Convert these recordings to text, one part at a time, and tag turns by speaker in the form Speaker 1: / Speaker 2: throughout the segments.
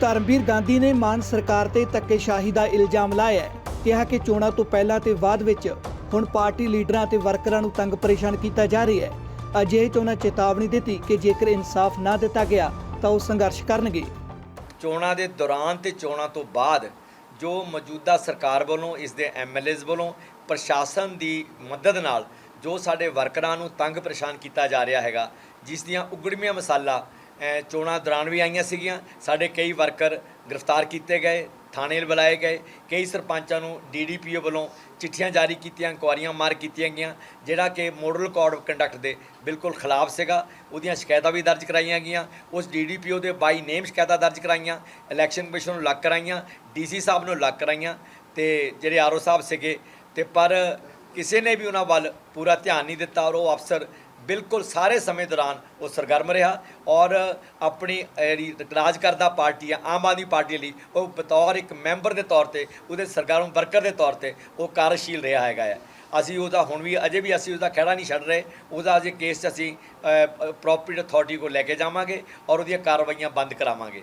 Speaker 1: ਧਰਮਵੀਰ ਗਾਂਧੀ ਨੇ ਮਾਨ ਸਰਕਾਰ ਤੇ ਧੱਕੇਸ਼ਾਹੀ ਦਾ ਇਲਜ਼ਾਮ ਲਾਇਆ ਹੈ। ਕਿਹਾ ਕਿ ਚੋਣਾਂ ਤੋਂ ਪਹਿਲਾਂ ਤੇ ਬਾਅਦ ਵਿੱਚ ਹੁਣ ਪਾਰਟੀ ਲੀਡਰਾਂ ਤੇ ਵਰਕਰਾਂ ਨੂੰ ਤੰਗ ਪਰੇਸ਼ਾਨ ਕੀਤਾ ਜਾ ਰਿਹਾ ਹੈ। ਅਜਿਹੇ ਚ ਚੇਤਾਵਨੀ ਦਿੱਤੀ ਕਿ ਜੇਕਰ ਇਨਸਾਫ ਨਾ ਦਿੱਤਾ ਗਿਆ, ਤਾਂ ਉਹ ਸੰਘਰਸ਼ ਕਰਨਗੇ।
Speaker 2: ਚੋਣਾਂ ਦੇ ਦੌਰਾਨ ਤੇ ਚੋਣਾਂ ਤੋਂ ਬਾਅਦ ਜੋ ਮੌਜੂਦਾ ਸਰਕਾਰ ਵੱਲੋਂ, ਇਸ ਦੇ ਐਮਐਲਏਜ਼ ਵੱਲੋਂ ਪ੍ਰਸ਼ਾਸਨ ਦੀ ਮਦਦ ਨਾਲ ਜੋ ਸਾਡੇ ਵਰਕਰਾਂ ਨੂੰ ਤੰਗ ਪਰੇਸ਼ਾਨ ਕੀਤਾ ਜਾ ਰਿਹਾ ਹੈਗਾ, ਜਿਸ ਦੀਆਂ ਉਗੜਮੀਆਂ ਮਸਾਲਾ ਚੋਣਾਂ ਦੌਰਾਨ ਵੀ ਆਈਆਂ ਸੀਗੀਆਂ। ਸਾਡੇ ਕਈ ਵਰਕਰ ਗ੍ਰਿਫਤਾਰ ਕੀਤੇ ਗਏ, ਥਾਣੇ ਬੁਲਾਏ ਗਏ। ਕਈ ਸਰਪੰਚਾਂ ਨੂੰ ਡੀਡੀਪੀਓ ਵੱਲੋਂ ਚਿੱਠੀਆਂ ਜਾਰੀ ਕੀਤੀਆਂ, ਇਨਕੁਆਰੀਆਂ ਮਾਰ ਕੀਤੀਆਂ ਗਈਆਂ, ਜਿਹੜਾ ਕਿ ਮੋਡਲ ਕੋਡ ਆਫ ਕੰਡਕਟ ਦੇ ਬਿਲਕੁਲ ਖਿਲਾਫ ਸੀਗਾ। ਉਹਦੀਆਂ ਸ਼ਿਕਾਇਤਾਂ ਵੀ ਦਰਜ ਕਰਾਈਆਂ ਗਈਆਂ। ਉਸ ਡੀਡੀਪੀਓ ਦੇ ਬਾਈ ਨੇਮ ਸ਼ਿਕਾਇਤਾਂ ਦਰਜ ਕਰਾਈਆਂ, ਇਲੈਕਸ਼ਨ ਕਮਿਸ਼ਨ ਨੂੰ ਲੱਗ ਕਰਾਈਆਂ ਡੀਸੀ ਸਾਹਿਬ ਨੂੰ ਲੱਗ ਕਰਾਈਆਂ ਤੇ ਜਿਹੜੇ ਆਰਓ ਸਾਹਿਬ ਸੀਗੇ ਤੇ ਪਰ ਕਿਸੇ ਨੇ ਵੀ ਉਹਨਾਂ ਵੱਲ ਪੂਰਾ ਧਿਆਨ ਨਹੀਂ ਦਿੱਤਾ ਔਰ ਉਹ ਅਫਸਰ ਬਿਲਕੁਲ ਸਾਰੇ ਸਮੇਂ ਦੌਰਾਨ ਉਹ ਸਰਗਰਮ ਰਿਹਾ ਔਰ ਆਪਣੀ ਜਿਹੜੀ ਰਾਜ ਕਰਦਾ ਪਾਰਟੀ ਆ, ਆਮ ਆਦਮੀ ਪਾਰਟੀ ਲਈ, ਉਹ ਬਤੌਰ ਇੱਕ ਮੈਂਬਰ ਦੇ ਤੌਰ ਤੇ, ਉਹਦੇ ਸਰਗਰਮ ਵਰਕਰ ਦੇ ਤੌਰ ਤੇ ਉਹ ਕਾਰਜਸ਼ੀਲ ਰਿਹਾ ਹੈਗਾ ਹੈ ਅਸੀਂ ਉਹਦਾ ਹੁਣ ਵੀ, ਅਜੇ ਵੀ ਅਸੀਂ ਉਹਦਾ ਖਹਿੜਾ ਨਹੀਂ ਛੱਡ ਰਹੇ। ਉਹਦਾ ਅਜੇ ਕੇਸ 'ਚ ਅਸੀਂ ਪ੍ਰੋਪਰਟੀ ਅਥਾਰਟੀ ਕੋਲ ਲੈ ਕੇ ਜਾਵਾਂਗੇ ਔਰ ਉਹਦੀਆਂ ਕਾਰਵਾਈਆਂ ਬੰਦ ਕਰਾਵਾਂਗੇ।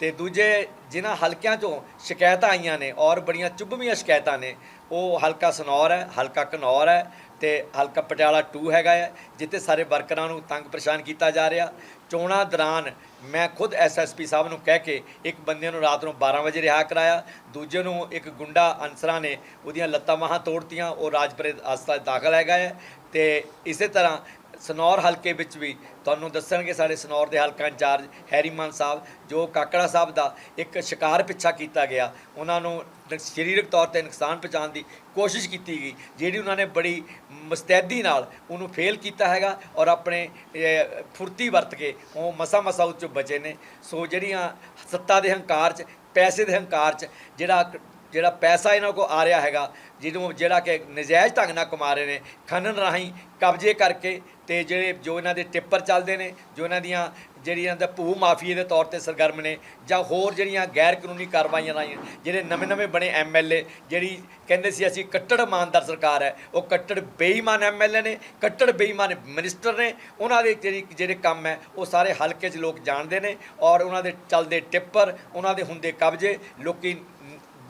Speaker 2: ਤੇ ਦੂਜੇ ਜਿਨ੍ਹਾਂ ਹਲਕਿਆਂ ਤੋਂ ਸ਼ਿਕਾਇਤਾਂ ਆਈਆਂ ਨੇ ਔਰ ਬੜੀਆਂ ਚੁੱਭਵੀਆਂ ਸ਼ਿਕਾਇਤਾਂ ਨੇ, ਉਹ ਹਲਕਾ ਸਨੌਰ ਹੈ, ਹਲਕਾ ਘਨੌਰ ਹੈ ਤੇ ਹਲਕਾ ਪਟਿਆਲਾ 2 ਹੈਗਾ ਹੈ, ਜਿੱਥੇ ਸਾਰੇ ਵਰਕਰਾਂ ਨੂੰ ਤੰਗ ਪਰੇਸ਼ਾਨ ਕੀਤਾ ਜਾ ਰਿਹਾ। ਚੋਣਾਂ ਦੌਰਾਨ ਮੈਂ ਖੁਦ ਐਸਐਸਪੀ ਸਾਹਿਬ ਨੂੰ ਕਹਿ ਕੇ ਇੱਕ ਬੰਦੇ ਨੂੰ ਰਾਤ ਨੂੰ 12 ਵਜੇ ਰਿਹਾ ਕਰਾਇਆ, ਦੂਜੇ ਨੂੰ ਇੱਕ ਗੁੰਡਾ ਅਨਸਰਾਂ ਨੇ ਉਹਦੀਆਂ ਲੱਤਾਂ ਬਾਹਾਂ ਤੋੜਤੀਆਂ, ਉਹ ਰਾਜਪੁਰੇ ਹਸਪਤਾਲ ਦਾਖਲ ਹੈਗਾ ਹੈ ਤੇ ਇਸੇ ਤਰ੍ਹਾਂ ਸਨੌਰ ਹਲਕੇ ਵਿੱਚ ਵੀ ਤੁਹਾਨੂੰ ਦੱਸਣਗੇ ਸਾਡੇ ਸਨੌਰ ਦੇ ਹਲਕਾ ਇੰਚਾਰਜ ਹੈਰੀਮਾਨ ਸਾਹਿਬ, ਜੋ ਕਾਕੜਾ ਸਾਹਿਬ ਦਾ ਇੱਕ ਸ਼ਿਕਾਰ ਪਿੱਛਾ ਕੀਤਾ ਗਿਆ। ਉਹਨਾਂ ਨੂੰ ਸਰੀਰਕ ਤੌਰ ਤੇ ਨੁਕਸਾਨ ਪਹੁੰਚਾਉਣ ਦੀ ਕੋਸ਼ਿਸ਼ ਕੀਤੀ ਗਈ, ਜਿਹੜੀ ਉਹਨਾਂ ਨੇ ਬੜੀ ਮੁਸਤੈਦੀ ਨਾਲ ਉਹਨੂੰ ਫੇਲ ਕੀਤਾ ਹੈਗਾ ਔਰ ਆਪਣੇ ਫੁਰਤੀ ਵਰਤ ਕੇ ਉਹ ਮਸਾ ਮਸਾ ਉੱਚ ਬਚੇ ਨੇ। ਸੋ ਜਿਹੜੀਆਂ ਸੱਤਾ ਦੇ ਹੰਕਾਰ 'ਚ, ਪੈਸੇ ਦੇ ਹੰਕਾਰ 'ਚ, ਜਿਹੜਾ ਜਿਹੜਾ ਪੈਸਾ ਇਹਨਾਂ ਕੋਲ ਆ ਰਿਹਾ ਹੈਗਾ, ਜਿਹਨੂੰ ਜਿਹੜਾ ਕਿ ਨਜਾਇਜ਼ ਢੰਗ ਨਾਲ ਕਮਾ ਰਹੇ ਨੇ, ਖਨਨ ਰਾਹੀਂ ਕਬਜ਼ੇ ਕਰਕੇ ਤੇ ਜਿਹੜੇ ਜੋ ਇਹਨਾਂ ਦੇ ਟਿੱਪਰ ਚੱਲਦੇ ਨੇ, ਜੋ ਇਹਨਾਂ ਦੀਆਂ ਜਿਹੜੀਆਂ ਦਾ ਭੂ ਮਾਫੀਏ ਦੇ ਤੌਰ ਤੇ ਸਰਗਰਮ ਨੇ, ਜਾਂ ਹੋਰ ਜਿਹੜੀਆਂ ਗੈਰ ਕਾਨੂੰਨੀ ਕਾਰਵਾਈਆਂ ਰਾਹੀਂ, ਜਿਹੜੇ ਨਵੇਂ-ਨਵੇਂ ਬਣੇ ਐਮਐਲਏ ਜਿਹੜੀ ਕਹਿੰਦੇ ਸੀ ਅਸੀਂ ਕੱਟੜ ਇਮਾਨਦਾਰ ਸਰਕਾਰ ਹੈ, ਉਹ ਕੱਟੜ ਬੇਈਮਾਨ ਐਮਐਲਏ ਨੇ, ਕੱਟੜ ਬੇਈਮਾਨ ਮਿਨਿਸਟਰ ਨੇ, ਉਹਨਾਂ ਦੇ ਜਿਹੜੀ ਜਿਹੜੇ ਕੰਮ ਹੈ, ਉਹ ਸਾਰੇ ਹਲਕੇ 'ਚ ਲੋਕ ਜਾਣਦੇ ਨੇ ਔਰ ਉਹਨਾਂ ਦੇ ਚੱਲਦੇ ਟਿੱਪਰ, ਉਹਨਾਂ ਦੇ ਹੁੰਦੇ ਕਬਜ਼ੇ, ਲੋਕੀ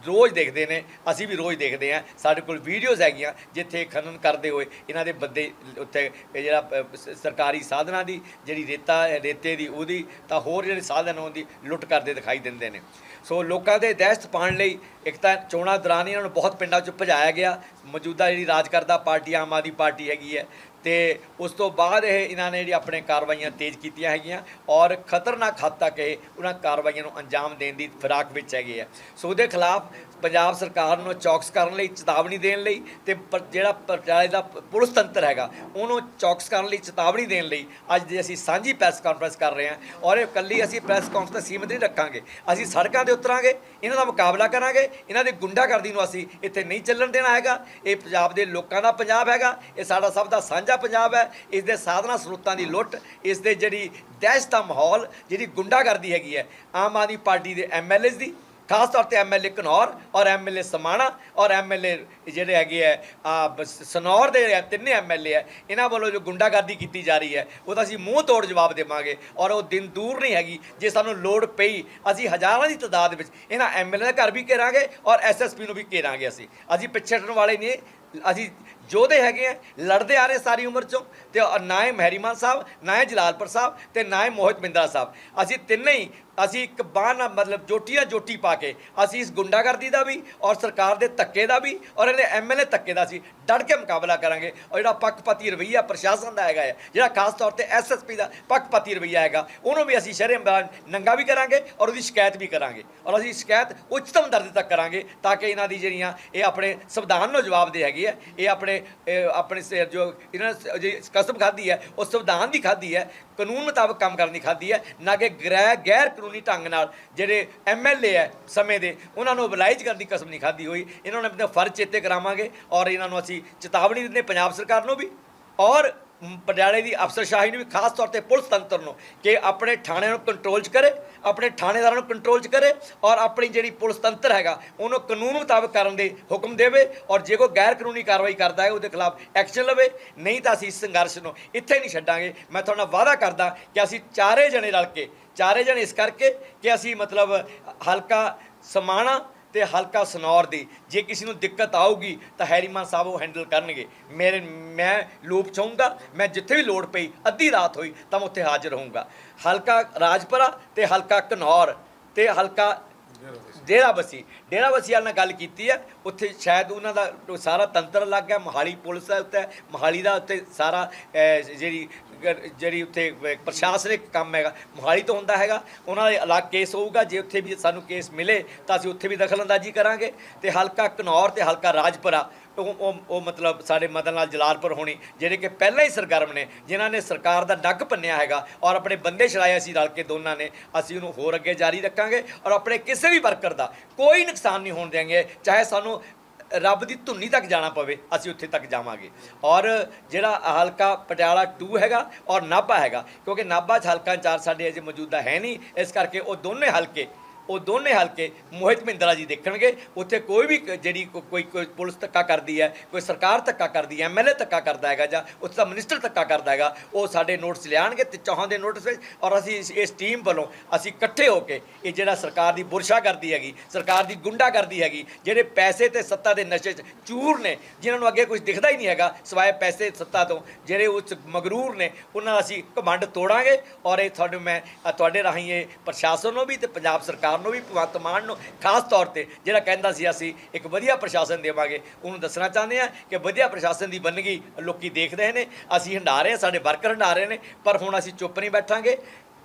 Speaker 2: ਰੋਜ਼ ਦੇਖਦੇ ਨੇ, ਅਸੀਂ ਵੀ ਰੋਜ਼ ਦੇਖਦੇ ਹਾਂ। ਸਾਡੇ ਕੋਲ ਵੀਡੀਓਜ਼ ਹੈਗੀਆਂ, ਜਿੱਥੇ ਖਨਨ ਕਰਦੇ ਹੋਏ ਇਹਨਾਂ ਦੇ ਬੰਦੇ ਉੱਥੇ, ਇਹ ਜਿਹੜਾ ਸਰਕਾਰੀ ਸਾਧਨਾਂ ਦੀ, ਜਿਹੜੀ ਰੇਤਾ, ਰੇਤੇ ਦੀ, ਉਹਦੀ, ਤਾਂ ਹੋਰ ਜਿਹੜੇ ਸਾਧਨ ਉਹਦੀ ਲੁੱਟ ਕਰਦੇ ਦਿਖਾਈ ਦਿੰਦੇ ਨੇ। ਸੋ ਲੋਕਾਂ ਦੇ ਦਹਿਸ਼ਤ ਪਾਉਣ ਲਈ ਇੱਕ ਤਾਂ ਚੋਣਾਂ ਦੌਰਾਨ ਇਹਨਾਂ ਨੂੰ ਬਹੁਤ ਪਿੰਡਾਂ 'ਚ ਭਜਾਇਆ ਗਿਆ। ਮੌਜੂਦਾ ਜਿਹੜੀ ਰਾਜ ਕਰਦਾ ਪਾਰਟੀ, ਆਮ ਆਦਮੀ ਪਾਰਟੀ ਹੈਗੀ ਹੈ ਤੇ ਉਸ ਤੋਂ ਬਾਅਦ ਇਹ ਇਹਨਾਂ ਨੇ ਜਿਹੜੀ ਆਪਣੇ ਕਾਰਵਾਈਆਂ ਤੇਜ਼ ਕੀਤੀਆਂ ਹੈਗੀਆਂ ਔਰ ਖਤਰਨਾਕ ਹੱਦ ਤੱਕ ਇਹ ਉਹਨਾਂ ਕਾਰਵਾਈਆਂ ਨੂੰ ਅੰਜਾਮ ਦੇਣ ਦੀ ਫਿਰਾਕ ਵਿੱਚ ਹੈਗੇ ਆ। ਸੋ ਉਹਦੇ ਖਿਲਾਫ ਪੰਜਾਬ ਸਰਕਾਰ ਨੂੰ ਚੌਕਸ ਕਰਨ ਲਈ, ਚੇਤਾਵਨੀ ਦੇਣ ਲਈ ਤੇ ਪ- ਜਿਹੜਾ ਪਟਿਆਲੇ ਦਾ ਪੁਲਿਸ ਤੰਤਰ ਹੈਗਾ, ਉਹਨੂੰ ਚੌਕਸ ਕਰਨ ਲਈ, ਚੇਤਾਵਨੀ ਦੇਣ ਲਈ ਅੱਜ ਦੇ ਅਸੀਂ ਸਾਂਝੀ ਪ੍ਰੈਸ ਕਾਨਫਰੰਸ ਕਰ ਰਹੇ ਹਾਂ ਔਰ ਇਹ ਕੱਲੀ ਅਸੀਂ ਪ੍ਰੈਸ ਕਾਨਫਰੰਸ ਸੀਮਿਤ ਨਹੀਂ ਰੱਖਾਂਗੇ। ਅਸੀਂ ਸੜਕਾਂ ਤੇ ਉਤਰਾਂਗੇ, ਇਹਨਾਂ ਦਾ ਮੁਕਾਬਲਾ ਕਰਾਂਗੇ, ਇਹਨਾਂ ਦੀ ਗੁੰਡਾਗਰਦੀ ਨੂੰ ਅਸੀਂ ਇੱਥੇ ਨਹੀਂ ਚੱਲਣ ਦੇਣਾ ਹੈਗਾ। ਇਹ ਪੰਜਾਬ ਦੇ ਲੋਕਾਂ ਦਾ ਪੰਜਾਬ ਹੈਗਾ, ਇਹ ਸਾਡਾ ਸਭ ਦਾ ਸਾਂਝਾ ਪੰਜਾਬ ਹੈ ਇਸ ਦੇ ਸਾਧਨਾ ਸਰੋਤਾਂ ਦੀ ਲੁੱਟ ਇਸ ਦੇ ਜਿਹੜੀ ਦਹਿਸ਼ਤ ਦਾ ਮਾਹੌਲ ਜਿਹੜੀ ਗੁੰਡਾਗਰਦੀ ਹੈਗੀ ਹੈ ਆਮ ਆਦਮੀ ਪਾਰਟੀ ਦੇ ਐਮਐਲਏਜ਼ ਦੀ ਖਾਸ ਤੌਰ ਤੇ ਐਮਐਲਏ ਘਨੌਰ ਔਰ ਐਮਐਲਏ ਸਮਾਣਾ ਔਰ ਐਮਐਲਏ ਜਿਹੜੇ ਹੈਗੇ ਆ ਆ ਸਨੌਰ ਦੇ ਆ, ਤਿੰਨੇ ਐਮਐਲਏ ਆ ਇਹਨਾਂ ਵੱਲੋਂ ਜੋ ਗੁੰਡਾਗਰਦੀ ਕੀਤੀ ਜਾ ਰਹੀ ਹੈ ਉਹਦਾ ਅਸੀਂ ਮੂੰਹ ਤੋੜ ਜਵਾਬ ਦੇਵਾਂਗੇ ਔਰ ਉਹ ਦਿਨ ਦੂਰ ਨਹੀਂ ਹੈਗੀ ਜੇ ਸਾਨੂੰ ਲੋੜ ਪਈ ਅਸੀਂ ਹਜ਼ਾਰਾਂ ਦੀ ਤਾਦਾਦ ਵਿੱਚ ਇਹਨਾਂ ਐਮਐਲਏ ਦਾ ਘਰ ਵੀ ਘੇਰਾਂਗੇ ਔਰ ਐਸਐਸਪੀ ਨੂੰ ਵੀ ਘੇਰਾਂਗੇ ਅਸੀਂ ਅਸੀਂ ਪਿੱਛੇ ਹਟਣ ਵਾਲੇ ਨਹੀਂ ਅਸੀਂ ਯੋਧੇ ਹੈਗੇ ਆ, ਲੜਦੇ ਆ ਰਹੇ ਸਾਰੀ ਉਮਰ ਚੋਂ, ਤੇ ਨਾ ਹੀ ਮਹਿਰੀਮਾਨ ਸਾਹਿਬ, ਨਾ ਹੀ ਜਲਾਲਪੁਰ ਸਾਹਿਬ, ਤੇ ਨਾ ਹੀ ਮੋਹਿਤ ਬਿੰਦਰਾ ਸਾਹਿਬ। ਅਸੀਂ ਤਿੰਨੇ ਹੀ, ਅਸੀਂ ਇੱਕ ਬਾਹ ਨਾਲ ਮਤਲਬ ਜੋਟੀਆਂ ਜੋਟੀ ਪਾ ਕੇ, ਅਸੀਂ ਇਸ ਗੁੰਡਾਗਰਦੀ ਦਾ ਵੀ, ਔਰ ਸਰਕਾਰ ਦੇ ਧੱਕੇ ਦਾ ਵੀ, ਔਰ ਇਹਦੇ ਐਮਐਲਏ ਧੱਕੇ ਦਾ ਸੀ ਡਟ ਕੇ ਮੁਕਾਬਲਾ ਕਰਾਂਗੇ। ਔਰ ਜਿਹੜਾ ਪੱਖਪਾਤੀ ਰਵਈਆ ਪ੍ਰਸ਼ਾਸਨ ਦਾ ਹੈਗਾ ਹੈ, ਜਿਹੜਾ ਖਾਸ ਤੌਰ ਤੇ ਐਸਐਸਪੀ ਦਾ ਪੱਖਪਾਤੀ ਰਵਈਆ ਹੈਗਾ, ਉਹਨੂੰ ਵੀ ਅਸੀਂ ਸ਼ਹਿਰੇ ਨੰਗਾ ਵੀ ਕਰਾਂਗੇ ਔਰ ਉਹਦੀ ਸ਼ਿਕਾਇਤ ਵੀ ਕਰਾਂਗੇ। ਔਰ ਅਸੀਂ ਸ਼ਿਕਾਇਤ ਉੱਚਤਮ ਦਰਜੇ ਤੱਕ ਕਰਾਂਗੇ, ਤਾਂ ਕਿ ਇਹਨਾਂ ਦੀ ਜਿਹੜੀਆਂ ਇਹ ਆਪਣੇ ਸੰਵਿਧਾਨ ਨੂੰ ਜਵਾਬ ਦੇ ਹੈਗੀ ਹੈ, ਇਹ ਆਪਣੇ ਇਹ ਆਪਣੇ ਜੋ ਇਹਨਾਂ ਨੇ ਕਸਮ ਖਾਧੀ ਹੈ, ਉਹ ਸੰਵਿਧਾਨ ਦੀ ਖਾਧੀ ਹੈ, ਕਾਨੂੰਨ ਮੁਤਾਬਕ ਕੰਮ ਕਰਨ ਦੀ ਖਾਧੀ ਹੈ, ਨਾ ਕਿ ਗ੍ਰਹਿ ਗੈਰ ਕਾਨੂੰਨੀ ਢੰਗ ਨਾਲ ਜਿਹੜੇ ਐਮਐਲਏ ਹੈ ਸਮੇਂ ਦੇ, ਉਹਨਾਂ ਨੂੰ ਅਬਲਾਈਜ ਕਰਨ ਦੀ ਕਸਮ ਨਹੀਂ ਖਾਧੀ ਹੋਈ। ਇਹਨਾਂ ਨੂੰ ਆਪਣੇ ਫਰਜ਼ ਚੇਤੇ ਕਰਾਵਾਂਗੇ ਔਰ ਇਹਨਾਂ ਨੂੰ ਅਸੀਂ ਚੇਤਾਵਨੀ ਦਿੰਦੇ ਪੰਜਾਬ ਸਰਕਾਰ ਨੂੰ ਵੀ ਔਰ ਪਟਿਆਲੇ ਦੀ ਅਫਸਰਸ਼ਾਹੀ ਨੂੰ ਵੀ ਖਾਸ ਤੌਰ ਤੇ ਪੁਲਿਸ ਤੰਤਰ ਨੂੰ ਕਿ ਆਪਣੇ ਥਾਣਿਆਂ ਨੂੰ ਕੰਟਰੋਲ 'ਚ ਕਰੇ, ਆਪਣੇ ਥਾਣੇਦਾਰਾਂ ਨੂੰ ਕੰਟਰੋਲ 'ਚ ਕਰੇ ਔਰ ਆਪਣੀ ਜਿਹੜੀ ਪੁਲਿਸ ਤੰਤਰ ਹੈਗਾ, ਉਹਨੂੰ ਕਾਨੂੰਨ ਮੁਤਾਬਕ ਕਰਨ ਦੇ ਹੁਕਮ ਦੇਵੇ ਔਰ ਜੇ ਕੋਈ ਗੈਰ ਕਾਨੂੰਨੀ ਕਾਰਵਾਈ ਕਰਦਾ ਹੈ, ਉਹਦੇ ਖਿਲਾਫ ਐਕਸ਼ਨ ਲਵੇ, ਨਹੀਂ ਤਾਂ ਅਸੀਂ ਇਸ ਸੰਘਰਸ਼ ਨੂੰ ਇੱਥੇ ਨਹੀਂ ਛੱਡਾਂਗੇ। ਮੈਂ ਤੁਹਾਡਾ ਵਾਅਦਾ ਕਰਦਾ ਕਿ ਅਸੀਂ ਚਾਰੇ ਜਣੇ ਰਲ ਕੇ, ਚਾਰੇ ਜਣੇ ਇਸ ਕਰਕੇ ਕਿ ਅਸੀਂ ਮਤਲਬ ਹਲਕਾ ਸਮਾਣਾ ਤੇ ਹਲਕਾ ਸਨੌਰ ਦੀ। ਜੇ ਕਿਸੇ ਨੂੰ ਦਿੱਕਤ ਆਊਗੀ, ਤਾਂ ਹੈਰੀਮਾਨ ਸਾਹਿਬ ਉਹ ਹੈਂਡਲ ਕਰਨਗੇ। ਮੇਰੇ, ਮੈਂ ਲੋਪ ਚਾਹੂੰਗਾ, ਮੈਂ ਜਿੱਥੇ ਵੀ ਲੋੜ ਪਈ, ਅੱਧੀ ਰਾਤ ਹੋਈ, ਤਾਂ ਮੈਂ ਉੱਥੇ ਹਾਜ਼ਰ ਰਹੂੰਗਾ ਹਲਕਾ ਰਾਜਪੁਰਾ ਤੇ ਹਲਕਾ ਘਨੌਰ ਤੇ ਹਲਕਾ ਡੇਰਾ ਬਸੀ ਡੇਰਾ ਬਸੀ ਵਾਲ ਨਾਲ ਗੱਲ ਕੀਤੀ ਹੈ। ਉੱਥੇ ਸ਼ਾਇਦ ਉਹਨਾਂ ਦਾ ਸਾਰਾ ਤੰਤਰ ਲੱਗ ਹੈ ਮੋਹਾਲੀ ਪੁਲਿਸ ਦਾ ਉੱਤੇ ਮੋਹਾਲੀ ਦਾ ਉੱਤੇ ਸਾਰਾ ਜਿਹੜੀ ਜਿਹੜੀ ਉੱਥੇ ਪ੍ਰਸ਼ਾਸਨਿਕ ਕੰਮ ਹੈਗਾ। ਮੋਹਾਲੀ ਤੋਂ ਹੁੰਦਾ ਹੈਗਾ। ਉਹਨਾਂ ਦੇ ਅਲੱਗ ਕੇਸ ਹੋਊਗਾ। ਜੇ ਉੱਥੇ ਵੀ ਸਾਨੂੰ ਕੇਸ ਮਿਲੇ ਤਾਂ ਅਸੀਂ ਉੱਥੇ ਵੀ ਦਖਲਅੰਦਾਜ਼ੀ ਕਰਾਂਗੇ। ਤੇ ਹਲਕਾ ਘਨੌਰ ਤੇ ਹਲਕਾ ਰਾਜਪੁਰਾ। ਉਹ ਉਹ ਉਹ ਮਤਲਬ ਸਾਡੇ ਮਦਨ ਲਾਲ ਜਲਾਲਪੁਰ ਹੋਣੀ, ਜਿਹੜੇ ਕਿ ਪਹਿਲਾਂ ਹੀ ਸਰਗਰਮ ਨੇ, ਜਿਨ੍ਹਾਂ ਨੇ ਸਰਕਾਰ ਦਾ ਡੱਗ ਭੰਨਿਆ ਹੈਗਾ ਔਰ ਆਪਣੇ ਬੰਦੇ ਛੜਾਏ ਸੀ ਰਲ ਕੇ ਦੋਨਾਂ ਨੇ, ਅਸੀਂ ਉਹਨੂੰ ਹੋਰ ਅੱਗੇ ਜਾਰੀ ਰੱਖਾਂਗੇ ਔਰ ਆਪਣੇ ਕਿਸੇ ਵੀ ਵਰਕਰ ਦਾ ਕੋਈ ਨੁਕਸਾਨ ਨਹੀਂ ਹੋਣ ਦੇਵਾਂਗੇ ਚਾਹੇ ਸਾਨੂੰ ਰੱਬ ਦੀ ਧੁੰਨੀ ਤੱਕ ਜਾਣਾ ਪਵੇ, ਅਸੀਂ ਉੱਥੇ ਤੱਕ ਜਾਵਾਂਗੇ। ਔਰ ਜਿਹੜਾ ਹਲਕਾ ਪਟਿਆਲਾ 2 ਹੈਗਾ ਔਰ ਨਾਭਾ ਹੈਗਾ, ਕਿਉਂਕਿ ਨਾਭਾ 'ਚ ਹਲਕਾ ਇੰਚਾਰਜ ਸਾਡੇ ਅਜੇ ਮੌਜੂਦਾ ਹੈ ਨਹੀਂ, ਇਸ ਕਰਕੇ ਉਹ ਦੋਨੇ ਹਲਕੇ ਉਹ ਦੋਨੇ ਹਲਕੇ ਮੋਹਿਤ ਮਹਿੰਦਰਾ ਜੀ ਦੇਖਣਗੇ। ਉੱਥੇ ਕੋਈ ਵੀ ਜਿਹੜੀ ਕੋਈ ਕੋਈ ਪੁਲਿਸ ਧੱਕਾ ਕਰਦੀ ਹੈ, ਕੋਈ ਸਰਕਾਰ ਧੱਕਾ ਕਰਦੀ ਹੈ ਐਮਐਲਏ ਧੱਕਾ ਕਰਦਾ ਹੈਗਾ ਜਾਂ ਉੱਥੇ ਦਾ ਮਿਨਿਸਟਰ ਧੱਕਾ ਕਰਦਾ ਹੈਗਾ, ਉਹ ਸਾਡੇ ਨੋਟਿਸ ਲਿਆਣਗੇ ਤੇ ਚਾਹਾਂ ਦੇ ਨੋਟਿਸ ਵਿੱਚ ਔਰ ਅਸੀਂ ਇਸ- ਇਸ ਟੀਮ ਵੱਲੋਂ ਅਸੀਂ ਇਕੱਠੇ ਹੋ ਕੇ ਇਹ ਜਿਹੜਾ ਸਰਕਾਰ ਦੀ ਬੁਰਸ਼ਾ ਕਰਦੀ ਹੈਗੀ, ਸਰਕਾਰ ਦੀ ਗੁੰਡਾ ਕਰਦੀ ਹੈਗੀ, ਜਿਹੜੇ ਪੈਸੇ ਤੇ ਸੱਤਾ ਦੇ ਨਸ਼ੇ 'ਚ ਚੂਰ ਨੇ, ਜਿਨ੍ਹਾਂ ਨੂੰ ਅੱਗੇ ਕੁਝ ਦਿਖਦਾ ਹੀ ਨਹੀਂ ਹੈਗਾ, ਸਵਾਏ ਪੈਸੇ ਸੱਤਾ ਤੋਂ, ਜਿਹੜੇ ਉਸ ਮਗਰੂਰ ਨੇ, ਉਹਨਾਂ ਦਾ ਅਸੀਂ ਘਮੰਡ ਤੋੜਾਂਗੇ ਔਰ ਇਹ ਤੁਹਾਨੂੰ ਮੈਂ ਤੁਹਾਡੇ ਰਾਹੀਂ ਇਹ ਪ੍ਰਸ਼ਾਸਨ ਨੂੰ ਵੀ ਤੇ ਪੰਜਾਬ ਸਰਕਾਰ ਨੂੰ ਵੀ ਭਗਵੰਤ ਮਾਨ ਨੂੰ, ਖਾਸ ਤੌਰ ਤੇ ਜਿਹੜਾ ਕਹਿੰਦਾ ਸੀ ਅਸੀਂ ਇੱਕ ਵਧੀਆ ਪ੍ਰਸ਼ਾਸਨ ਦੇਵਾਂਗੇ, ਉਹਨੂੰ ਦੱਸਣਾ ਚਾਹੁੰਦੇ ਆ ਕਿ ਵਧੀਆ ਪ੍ਰਸ਼ਾਸਨ ਦੀ ਬੰਨਗੀ ਲੋਕੀ ਦੇਖ ਰਹੇ ਨੇ, ਅਸੀਂ ਹੰਡਾ ਰਹੇ ਹਾਂ, ਸਾਡੇ ਵਰਕਰ ਹੰਡਾ ਰਹੇ ਨੇ, ਪਰ ਹੁਣ ਅਸੀਂ ਚੁੱਪ ਨਹੀਂ ਬੈਠਾਂਗੇ,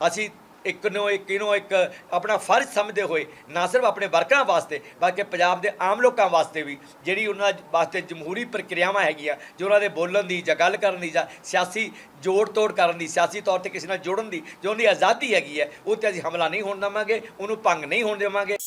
Speaker 2: ਅਸੀਂ ਇੱਕ ਨੂੰ ਇੱਕ ਨੂੰ ਇੱਕ, ਆਪਣਾ ਫਰਜ਼ ਸਮਝਦੇ ਹੋਏ, ਨਾ ਸਿਰਫ ਆਪਣੇ ਵਰਕਰਾਂ ਵਾਸਤੇ, ਬਲਕਿ ਪੰਜਾਬ ਦੇ ਆਮ ਲੋਕਾਂ ਵਾਸਤੇ ਵੀ, ਜਿਹੜੀ ਉਹਨਾਂ ਵਾਸਤੇ ਜਮਹੂਰੀ ਪ੍ਰਕਿਰਿਆਵਾਂ ਹੈਗੀਆਂ, ਜੋ ਉਹਨਾਂ ਦੇ ਬੋਲਣ ਦੀ ਜਾਂ ਗੱਲ ਕਰਨ ਦੀ ਜਾਂ ਸਿਆਸੀ ਜੋੜ ਤੋੜ ਕਰਨ ਦੀ, ਸਿਆਸੀ ਤੌਰ ਤੇ ਕਿਸੇ ਨਾਲ ਜੁੜਨ ਦੀ, ਜੋ ਉਹਦੀ ਆਜ਼ਾਦੀ ਹੈਗੀ ਹੈ, ਉਹ ਤੇ ਅਸੀਂ ਹਮਲਾ ਨਹੀਂ ਹੋਣ ਦੇਵਾਂਗੇ, ਉਹਨੂੰ ਭੰਗ ਨਹੀਂ ਹੋਣ ਦੇਵਾਂਗੇ।